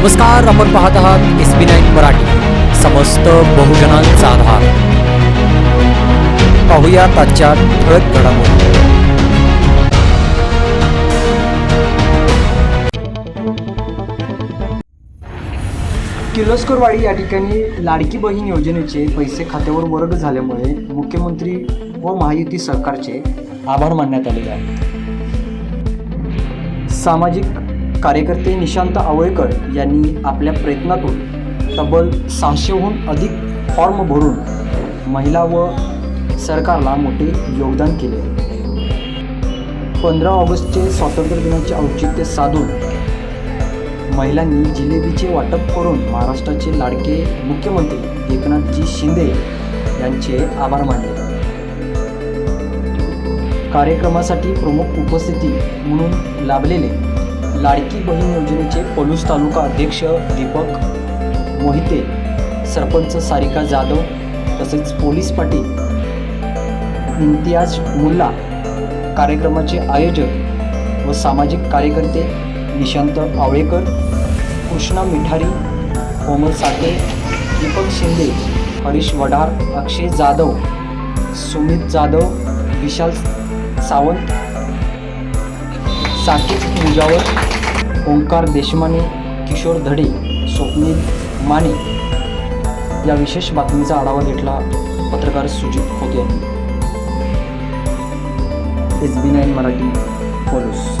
नमस्कार आपण पाहत आहात एस बी नाईन मराठी. समस्त बहुजनांचा आधार. पाहूया आजच्या ठळक घडामोडी. किर्लोस्करवाडी या ठिकाणी लाडकी बहीण योजनेचे पैसे खात्यावर वर्ग झाल्यामुळे मुख्यमंत्री व महायुती सरकारचे आभार मानण्यात आलेले आहे सामाजिक कार्यकर्ते निशांत आवळेकर यांनी आपल्या प्रयत्नातून तब्बल सहाशेहून अधिक फॉर्म भरून महिला व सरकारला मोठे योगदान केले. पंधरा ऑगस्टचे स्वातंत्र्य दिनाचे औचित्य साधून महिलांनी जिलेबीचे वाटप करून महाराष्ट्राचे लाडके मुख्यमंत्री एकनाथजी शिंदे यांचे आभार मानले. कार्यक्रमासाठी प्रमुख उपस्थिती म्हणून लाभलेले लाडकी बहीण योजनेचे पलूस तालुका अध्यक्ष दीपक मोहिते सरपंच सारिका जाधव तसेच पोलीस पाटील इम्तियाज मुल्ला कार्यक्रमाचे आयोजक व सामाजिक कार्यकर्ते निशांत आवळेकर कृष्णा मिठारी कोमल साठे दीपक शिंदे हरीश वडार अक्षय जाधव सुमित जाधव विशाल सावंत साकेत मुजावर ओंकार देशमाने किशोर धडे स्वप्नील माने या विशेष बातमीचा आढावा घेतला पत्रकार सुजित होते यांनी. S B nine Marathi पोलूस.